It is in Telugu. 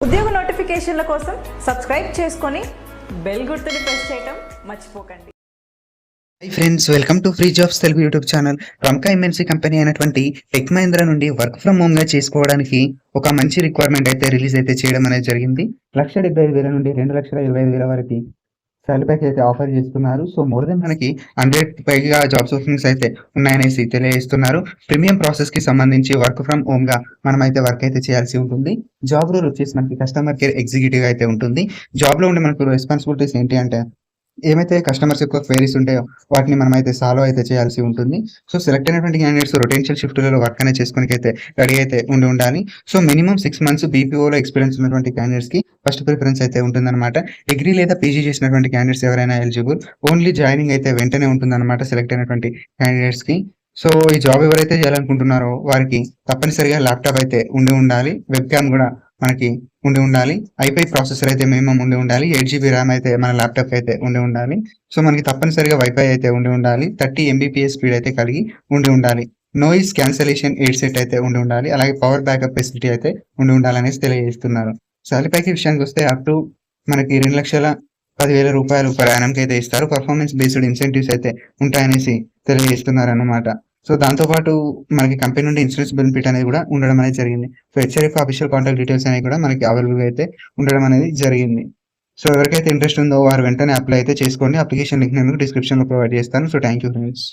ఉద్యోగ నోటిఫికేషన్ల కోసం సబ్స్క్రైబ్ చేసుకొని బెల్ గుర్తుని ప్రెస్ చేయటం మర్చిపోకండి. Hi friends welcome to free jobs Telugu YouTube channel ప్రముఖ ఎంఎన్సీ కంపెనీ అయినటువంటి టెక్ మహేంద్ర నుండి వర్క్ ఫ్రమ్ హోమ్గా చేసుకోవడానికి ఒక మంచి రిక్వైర్మెంట్ అయితే రిలీజ్ అయితే చేయడం అనేది జరిగింది. లక్ష డెబ్బై ఐదు వేల నుండి రెండు లక్షల ఇరవై ఐదు వేల వరకు సాలరీ ప్యాక్ అయితే ఆఫర్ చేస్తున్నారు. సో మోర్ దెన్ మనకి హండ్రెడ్ పైగా జాబ్స్ ఓపెనింగ్స్ అయితే ఉన్నాయనేసి తెలియజేస్తున్నారు. ప్రీమియం ప్రాసెస్కి సంబంధించి వర్క్ ఫ్రమ్ హోమ్గా మనం అయితే వర్క్ అయితే చేయాల్సి ఉంటుంది. జాబ్ రోల్ వచ్చేసి మనకి కస్టమర్ కేర్ ఎగ్జిక్యూటివ్ అయితే ఉంటుంది. జాబ్లో ఉండే మనకు రెస్పాన్సిబిలిటీస్ ఏంటి అంటే ఏమైతే కస్టమర్స్ యొక్క క్వైరీస్ ఉంటాయో వాటిని మనం అయితే సాల్వ్ అయితే చేయాల్సి ఉంటుంది. సో సెలెక్ట్ అయినటువంటి క్యాండిడేట్స్ రొటెన్షియల్ షిఫ్ట్లలో వర్క్ అనేది చేసుకోనికి అయితే రెడీ అయితే ఉండి ఉండాలి. సో మినిమం సిక్స్ మంత్స్ బీపీఓలో ఎక్స్పీరియన్స్ ఉన్నటువంటి క్యాండిడేట్స్కి ఫస్ట్ ప్రిఫరెన్స్ అయితే ఉంటుందన్నమాట. డిగ్రీ లేదా పీజీ చేసినటువంటి క్యాండిడేట్స్ ఎవరైనా ఎలిజిబుల్ ఓన్లీ జాయినింగ్ అయితే వెంటనే ఉంటుందన్నమాట సెలెక్ట్ అయినటువంటి క్యాండిడేట్స్కి. సో ఈ జాబ్ ఎవరైతే చేయాలనుకుంటున్నారో వారికి తప్పనిసరిగా ల్యాప్టాప్ అయితే ఉండి ఉండాలి. వెబ్ క్యామ్ కూడా మనకి ఉండి ఉండాలి. ఐపై ప్రాసెసర్ అయితే మినిమం ఉండి ఉండాలి. ఎయిట్ జీబీ ర్యామ్ అయితే మన ల్యాప్టాప్ అయితే ఉండి ఉండాలి. సో మనకి తప్పనిసరిగా వైఫై అయితే ఉండి ఉండాలి. థర్టీ ఎంబీపీఎస్ స్పీడ్ అయితే కలిగి ఉండి ఉండాలి. నోయిస్ క్యాన్సలేషన్ ఎయిడ్ సెట్ అయితే ఉండి ఉండాలి. అలాగే పవర్ బ్యాకప్ ఫెసిలిటీ అయితే ఉండి ఉండాలనేసి తెలియజేస్తున్నారు. సాలరీ ప్యాకేజ్ విషయానికి వస్తే అప్ టు మనకి రెండు లక్షల పదివేల రూపాయలు ప్రయాణంకి అయితే ఇస్తారు. పర్ఫార్మెన్స్ బేస్డ్ ఇన్సెంటివ్స్ అయితే ఉంటాయనేసి తెలియజేస్తున్నారు అన్నమాట సో దాంతోపాటు మనకి కంపెనీ నుండి ఇన్సూరెన్స్ బెనిఫిట్ అనేది కూడా ఉండడం అనేది జరిగింది. So HRF official contact details అనేవి కూడా మనకి అవైలబుల్ అయితే ఉండడం అనేది జరిగింది. సో ఎవరికైతే ఇంట్రెస్ట్ ఉందో వారు వెంటనే అప్లై అయితే చేసుకోండి. అప్లికేషన్ లింక్ నేను డిస్క్రిప్షన్లో ప్రొవైడ్ చేస్తాను. So thank you friends